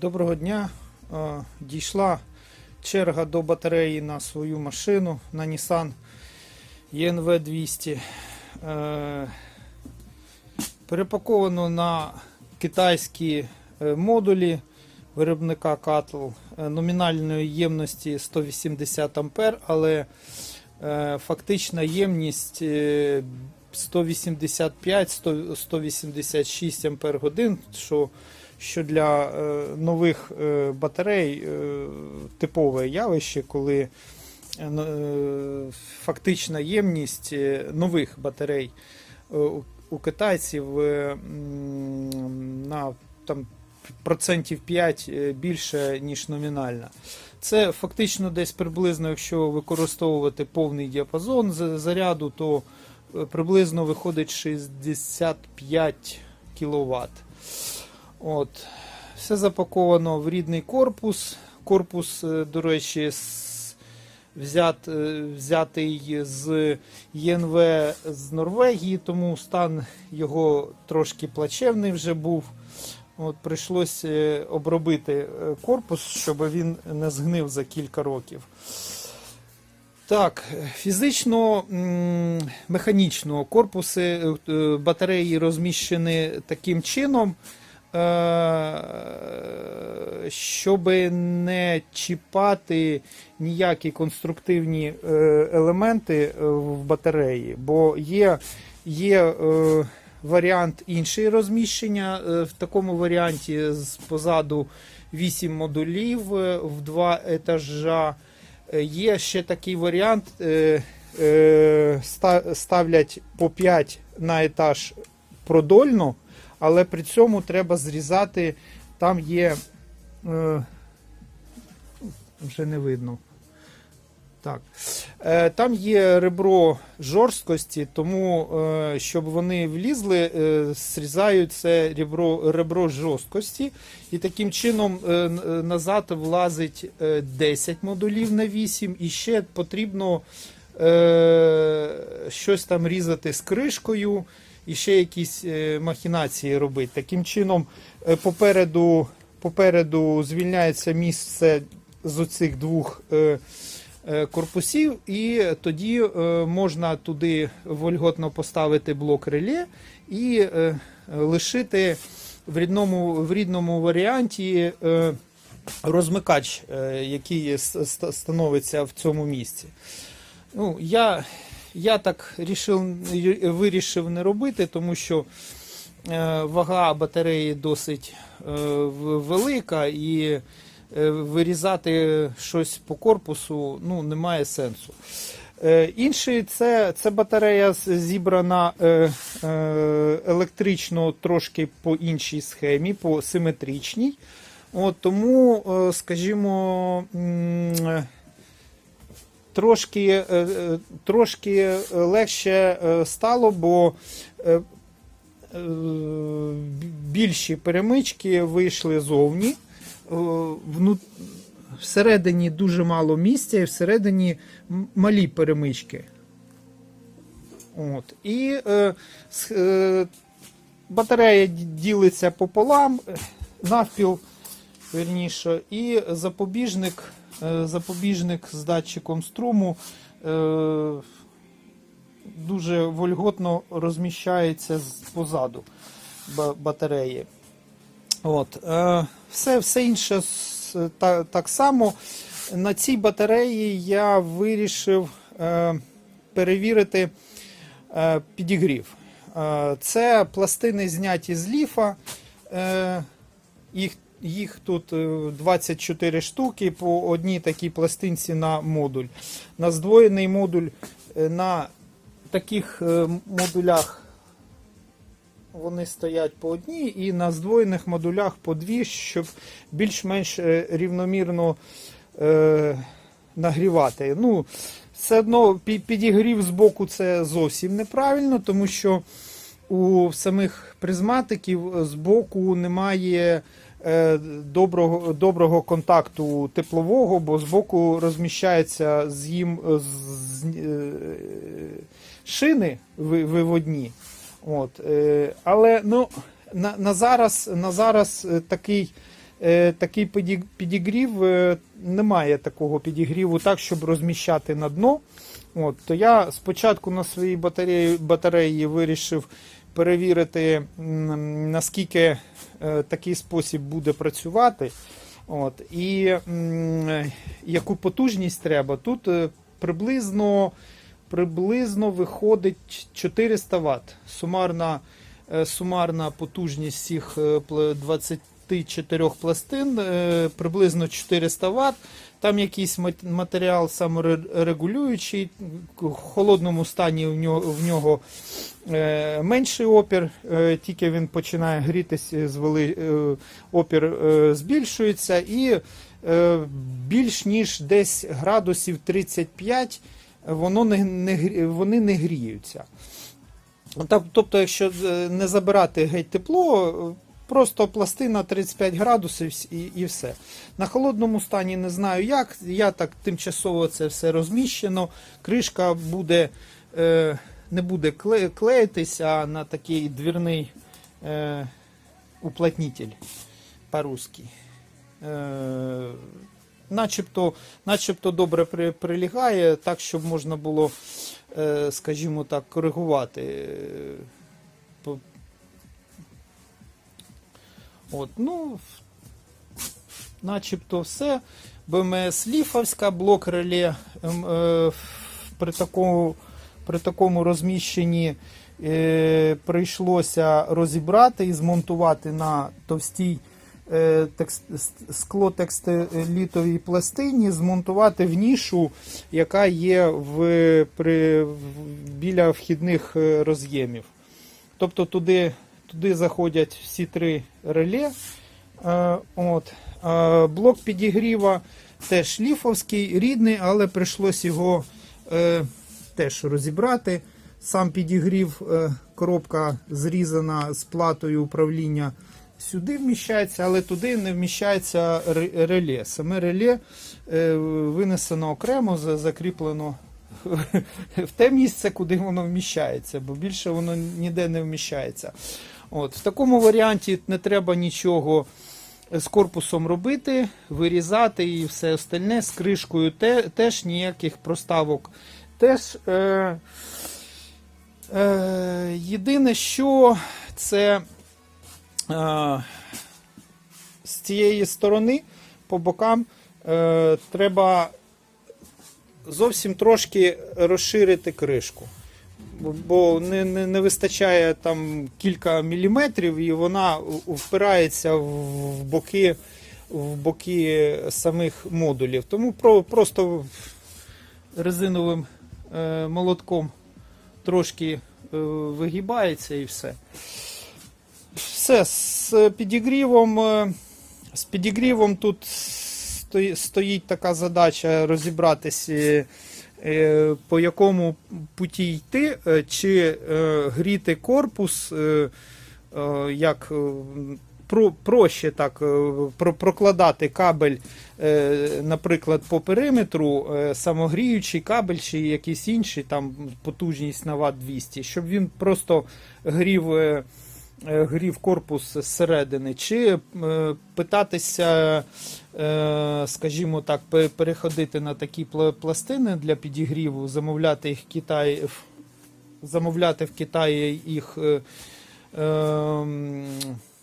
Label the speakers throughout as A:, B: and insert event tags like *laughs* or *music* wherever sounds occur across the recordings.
A: Доброго дня. Е, Дійшла черга до батареї на свою машину на Nissan ENV 200. Е, Перепаковано на китайські е, модулі виробника е, номінальної ємності 180 А, але фактична ємність е, 185-186 Ампер годин, що для е, нових е, батарей е, типове явище, коли фактична ємність нових батарей у, китайців на там, процентів 5 е, більше, ніж номінальна. Це фактично десь приблизно, якщо використовувати повний діапазон заряду, то приблизно виходить 65 кВт. От. Все запаковано в рідний корпус. Корпус, е, до речі, взят, е, взятий з ЄНВ з Норвегії, тому стан його трошки плачевний вже був. От, прийшлося е, обробити корпус, щоб він не згнив за кілька років. Так, фізично, механічно корпуси батареї розміщені таким чином, щоб не чіпати ніякі конструктивні е, елементи е, в батареї, бо є, є е, варіант інший розміщення. Е, В такому варіанті з позаду 8 модулів е, в два етажа. Е, Є ще такий варіант. е, е, ста- Ставлять по 5 на етаж продольно, але при цьому треба зрізати. Там є. е, Вже не видно. Так. Е, Там є ребро жорсткості, тому, е, щоб вони влізли, е, зрізають це ребро, ребро жорсткості. І таким чином е, е, назад влазить е, 10 модулів на 8, і ще потрібно е, щось там різати з кришкою і ще якісь е, махінації робити. Таким чином, е, попереду, попереду звільняється місце з оцих двох. е, Корпусів, і тоді можна туди вольготно поставити блок реле і лишити в рідному, в рідному варіанті розмикач, який становиться в цьому місці. Ну, я, я так рішив, вирішив не робити, тому що е, вага батареї досить е, велика і е, вирізати щось по корпусу ну, немає сенсу. Інший це, це батарея зібрана електрично трошки по іншій схемі, по симетричній. От, тому, скажімо, трошки, е, е, трошки легше е, стало, бо більші перемички вийшли зовні. Всередині дуже мало місця, і всередині малі перемички. От. І е, е, батарея ділиться пополам, навпіл, верніше, і запобіжник, запобіжник з датчиком струму е, дуже вольготно розміщається позаду батареї. От, е, все, все інше так само. На цій батареї я вирішив е, перевірити е, підігрів. Е, це пластини зняті з ліфа. Е, їх, їх тут е, 24 штуки по одній такій пластинці на модуль. На здвоєний модуль е, на таких е, модулях вони стоять по одній, і на здвоєних модулях по дві, щоб більш-менш е, рівномірно е, нагрівати. Ну, все одно підігрів з боку це зовсім неправильно, тому що у самих призматиків з боку немає е, доброго, доброго контакту теплового, бо з боку розміщається з їм е, з, е, шини виводні. От, е, але ну, на, на зараз, на зараз е, такий е, такий підігрів, е, немає такого підігріву так, щоб розміщати на дно. От, то я спочатку на своїй батареї, батареї вирішив перевірити, наскільки е, такий спосіб буде працювати. От, і яку потужність треба. Тут е, приблизно, приблизно виходить 400 Вт. Сумарна, е, сумарна потужність всіх е, пл- 24 пластин е, приблизно 400 Вт. Там якийсь матеріал саморегулюючий, в холодному стані в нього, в нього е, менший опір, е, тільки він починає е, опір збільшується і більш ніж десь градусів 35 воно не, не, вони не гріються. Тобто, якщо не забирати геть тепло, просто пластина 35 градусів і, і все. На холодному стані не знаю як. Я так тимчасово це все розміщено. Кришка буде, е, не буде кле- клеїтися на такий двірний е, уплотнитель по-русски. Е, начебто, начебто добре при, прилягає, так, щоб можна було, е, скажімо так, коригувати. От, ну, начебто все. БМС Ліфовська, блок реле ем, е, при такому, при такому розміщенні е, прийшлося розібрати і змонтувати на товстій е, текст, склотекстилітовій пластині, змонтувати в нішу, яка є в, при, біля вхідних е, роз'ємів. Тобто туди, туди заходять всі три реле. Е, от. Е, блок підігріва теж ліфовський, рідний, але прийшлось його е, теж розібрати. Сам підігрів, коробка зрізана з платою управління сюди вміщається, але туди не вміщається реле. Саме реле винесено окремо, закріплено *laughs* в те місце, куди воно вміщається, бо більше воно ніде не вміщається. От, в такому варіанті не треба нічого з корпусом робити, вирізати і все остальне з кришкою те, теж ніяких проставок. Теж е, е, єдине, що це е, з цієї сторони по бокам е, треба зовсім трошки розширити кришку. Бо- не, не, не вистачає там кілька міліметрів, і вона впирається в боки, в боки самих модулів. Тому про, просто резиновим е, молотком трошки е, вигибається і все. Все, з підігрівом, е, з підігрівом тут стої- стоїть така задача розібратися, е, по якому путі йти, е, чи е, гріти корпус, е, е, як е, про, проще так е, про, прокладати кабель, е, наприклад, по периметру, е, самогріючий кабель чи якийсь інший, там потужність на Вт 200, щоб він просто грів. Е, Грів корпус зсередини, чи е, питатися, е, скажімо так, переходити на такі пластини для підігріву, замовляти їх в Китаї, замовляти в Китаї їх е, е, м,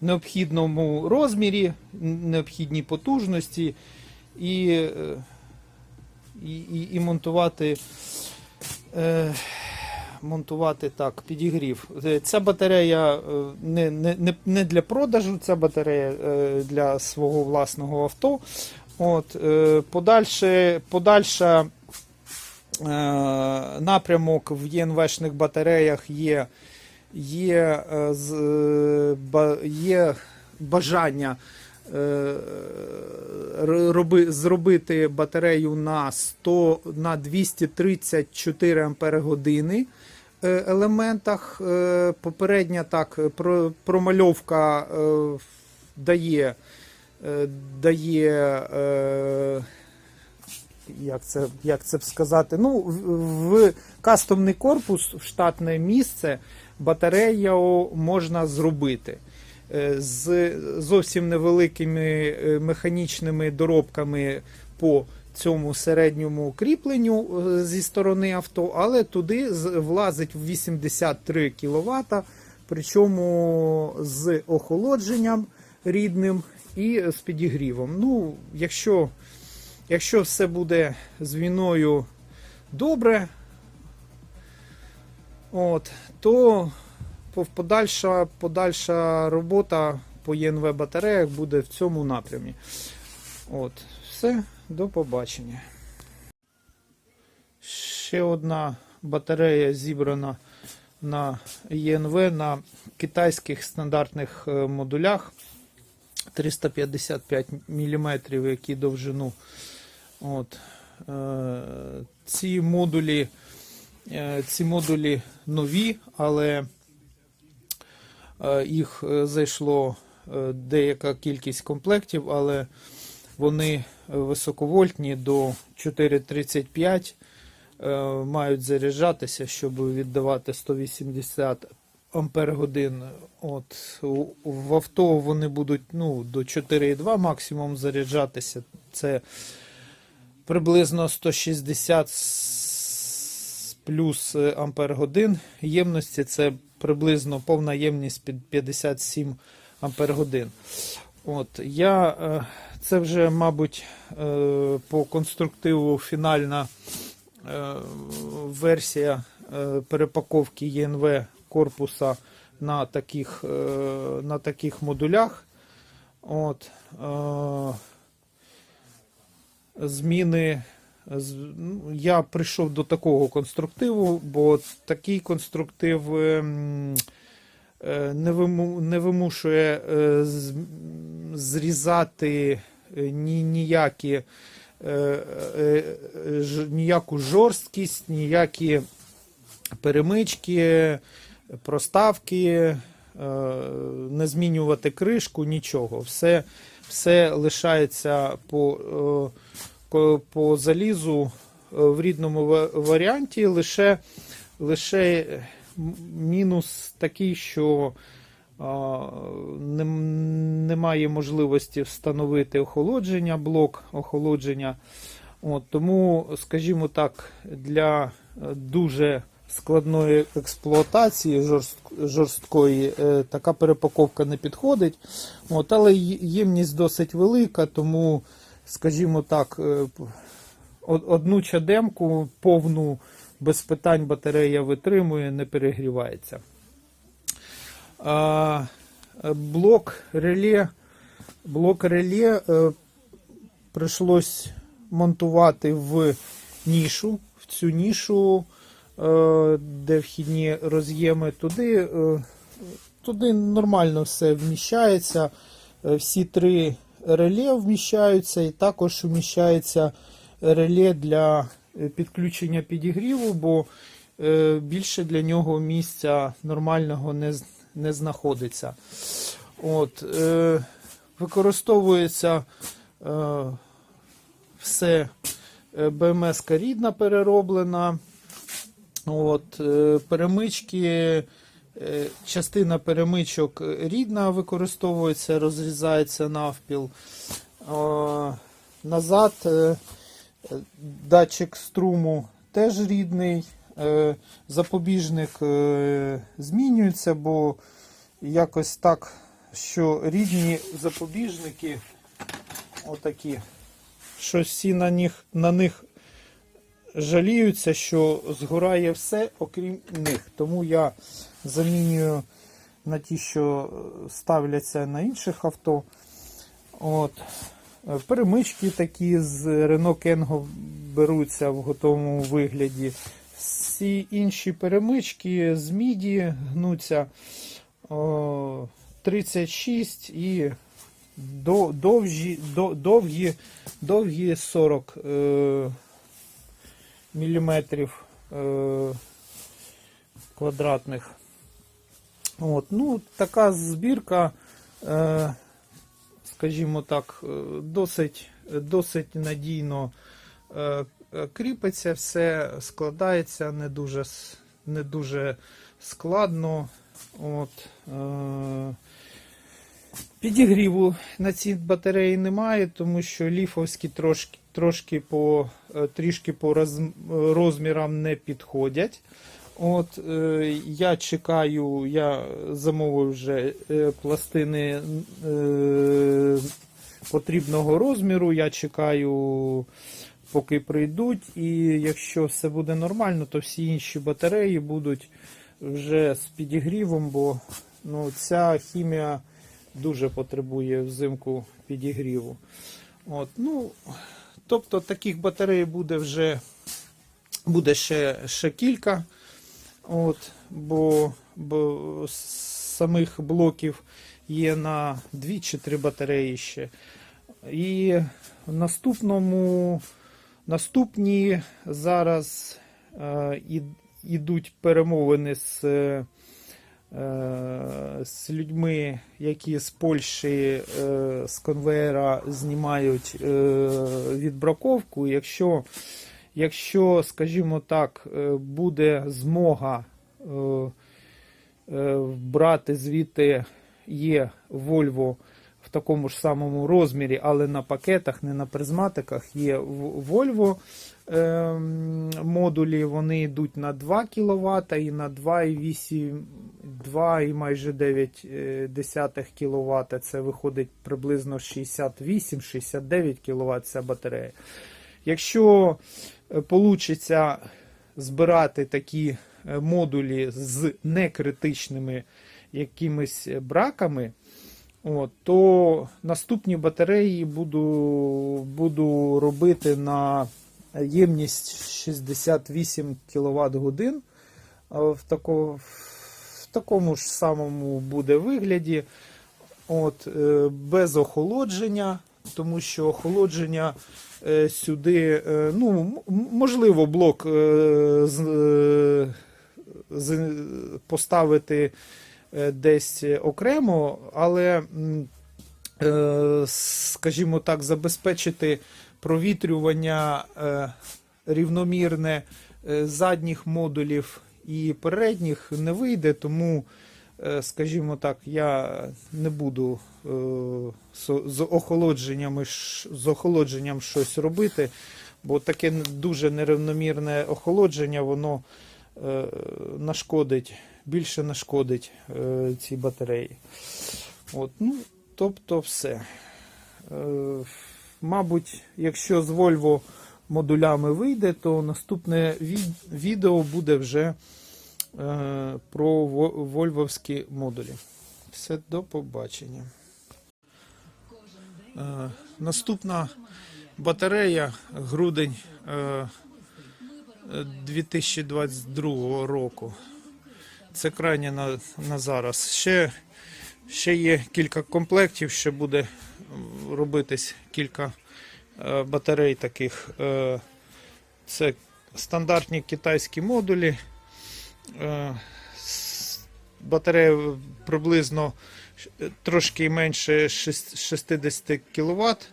A: необхідному розмірі, необхідній потужності і, і, і, і монтувати. Монтувати так, підігрів. Е, Ця батарея е, не, не, не, для продажу, ця батарея е, для свого власного авто. От, подальше, подальша напрямок в ЄНВшних батареях є, є, є бажання роби, зробити батарею на 100 на 234 ампери години елементах. Е, Попередня так про, промальовка е, дає, е, дає е, як це, як це сказати, ну, в, кастомний корпус, в штатне місце батарею можна зробити. е, з зовсім невеликими е, механічними доробками по цьому середньому кріпленню е, зі сторони авто, але туди влазить 83 кВт, причому з охолодженням рідним і з підігрівом. Ну, якщо, якщо все буде з війною добре, от, то подальша, подальша робота по ЄНВ батареях буде в цьому напрямі. От, все, до побачення. Ще одна батарея зібрана на ЄНВ на китайських стандартних е, модулях 355 мм, які довжину. От. Е, Ці модулі, е, ці модулі нові, але їх зайшло деяка кількість комплектів, але вони високовольтні до 435 е, мають заряджатися, щоб віддавати 180 ампер годин. От в авто вони будуть ну, до 4,2 максимум заряджатися. Це приблизно 160 плюс е, ампер годин ємності. Це приблизно повна ємність під 57 ампер годин. От я е, це вже, мабуть, е, по конструктиву фінальна е, версія перепаковки ЄНВ корпуса на таких, на таких модулях. От, зміни. ну, Я прийшов до такого конструктиву, бо такий конструктив ем, не, виму, не вимушує е, зрізати е, ні, ніякі, е, е, ніяку жорсткість, ніякі перемички, проставки, е, не змінювати кришку, нічого. Все, все лишається по, е, по, залізу е, в рідному варіанті, лише, лише мінус такий, що немає можливості встановити охолодження, блок охолодження. От, тому, скажімо так, для е, дуже складної експлуатації жорстк- жорсткої е, така перепаковка не підходить. От, але ємність досить велика, тому, скажімо так, е, одну чадемку повну без питань батарея витримує, не перегрівається. Блок реле, блок реле е, монтувати в нішу, в цю нішу, е, де вхідні роз'єми, туди, е, туди нормально все вміщається. Е, Всі три реле вміщаються, і також вміщається реле для підключення підігріву, бо е, більше для нього місця нормального не, не знаходиться. От, е, використовується е, все е, БМС рідна перероблена. От, е, перемички, е, частина перемичок рідна використовується, розрізається навпіл. Назад е, е, датчик струму теж рідний. Е, Запобіжник е, змінюється, бо якось так, що рідні запобіжники отакі, що всі на них, на них жаліються, що згорає все, окрім них. Тому я замінюю на ті, що ставляться на інших авто. От. Е, Перемички такі з Renault Kengo беруться в готовому вигляді. Всі інші перемички з міді гнуться о, 36 і до, довжі, до, довгі, довгі 40 е, міліметрів е, квадратних. От, ну, така збірка, скажімо так, е, досить, досить надійно е, е, кріпиться, все складається не дуже, не дуже складно. От, Підігріву на цій батареї немає, тому що ліфовські трошки, трошки по, трішки по розмірам не підходять. От, е, я чекаю, я замовив вже е, пластини е, потрібного розміру. Я чекаю, поки прийдуть. І якщо все буде нормально, то всі інші батареї будуть вже з підігрівом, бо ну, ця хімія дуже потребує взимку підігріву. От, ну, тобто таких батарей буде вже буде ще, ще кілька. От, бо, бо самих блоків є на 2 чи 3 батареї ще. І в наступному, наступні зараз е, ідуть перемовини з, е, з людьми, які з Польщі е, з конвейера знімають е, відбраковку. Якщо Якщо, скажімо так, е, буде змога е, е, брати звідти є Volvo в такому ж самому розмірі, але на пакетах, не на призматиках, є Volvo ем, модулі, вони йдуть на 2 кВт і на 2,8, 2 і майже 9 е, кВт. Це виходить приблизно 68-69 кВт ця батарея. Якщо вийде збирати такі е, модулі з некритичними якимись браками, от, то наступні батареї буду, буду робити на ємність 68 кВт годин. В, тако, в такому ж самому буде вигляді. От, е, без охолодження, тому що охолодження е, сюди, е, ну, можливо, блок е, з, поставити десь окремо, але, скажімо так, забезпечити провітрювання рівномірне задніх модулів і передніх не вийде, тому скажімо так, я не буду е, з охолодженнями з охолодженням щось робити, бо таке дуже нерівномірне охолодження, воно е, нашкодить, більше нашкодить е, цій батареї. От, ну, тобто все. Е, Мабуть, якщо з Volvo модулями вийде, то наступне відео буде вже е, про вольвовські модулі. Все, до побачення. Е, наступна батарея грудень е, 2022 року. Це крайня на, на зараз. Ще, ще є кілька комплектів, ще буде робитись кілька е, батарей таких. Е, це стандартні китайські модулі. Е, Батарея приблизно трошки менше 60 кВт,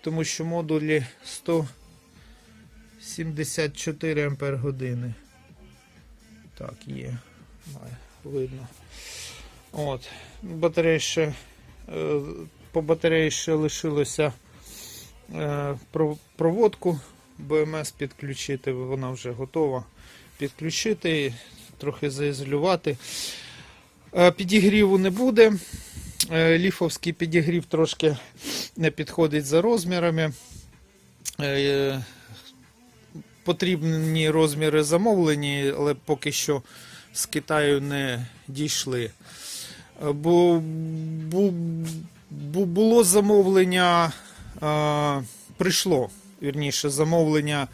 A: тому що модулі 174 Ампер години. Так, є. Видно. От. Батарея ще, е, по батареї ще лишилося е, проводку БМС підключити, вона вже готова. Підключити, трохи заізолювати. Е, Підігріву не буде. Е, Ліфовський підігрів трошки не підходить за розмірами. Е, Потрібні розміри замовлені, але поки що з Китаю не дійшли. Бо, бу- бу- було замовлення, прийшло вірніше, замовлення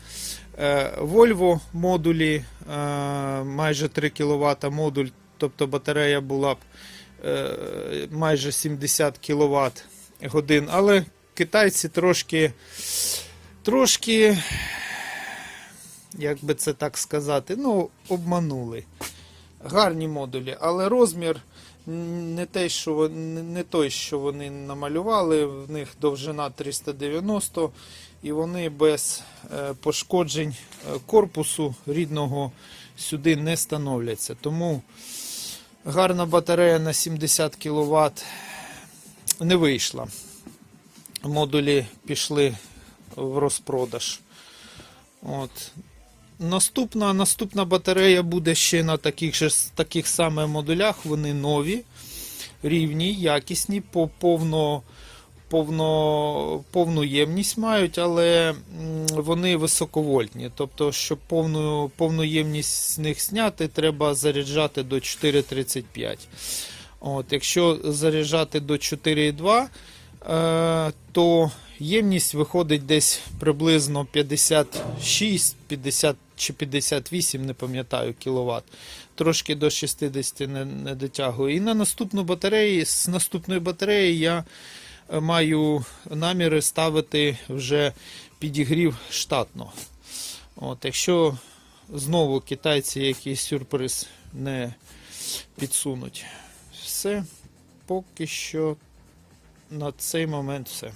A: Volvo модулі, е, майже 3 кВт модуль, тобто батарея була б е, майже 70 кВт годин. Але китайці трошки, трошки, як би це так сказати, ну, обманули. Гарні модулі, але розмір не той, що не той, що вони намалювали. В них довжина 390 і вони без е, пошкоджень е, корпусу рідного сюди не становляться. Тому гарна батарея на 70 кВт не вийшла. Модулі пішли в розпродаж. От. Наступна, наступна батарея буде ще на таких же таких саме модулях. Вони нові, рівні, якісні, по повно, повно, повну ємність мають, але вони високовольтні. Тобто, щоб повну, повну ємність з них зняти, треба заряджати до 4,35. От, якщо заряджати до 4,2, е, то ємність виходить десь приблизно 56, 50 чи 58, не пам'ятаю, кіловат. Трошки до 60 не, не дотягує. І на наступну батарею, з наступної батареї я маю наміри ставити вже підігрів штатно. От, якщо знову китайці якийсь сюрприз не підсунуть. Все, поки що на цей момент все.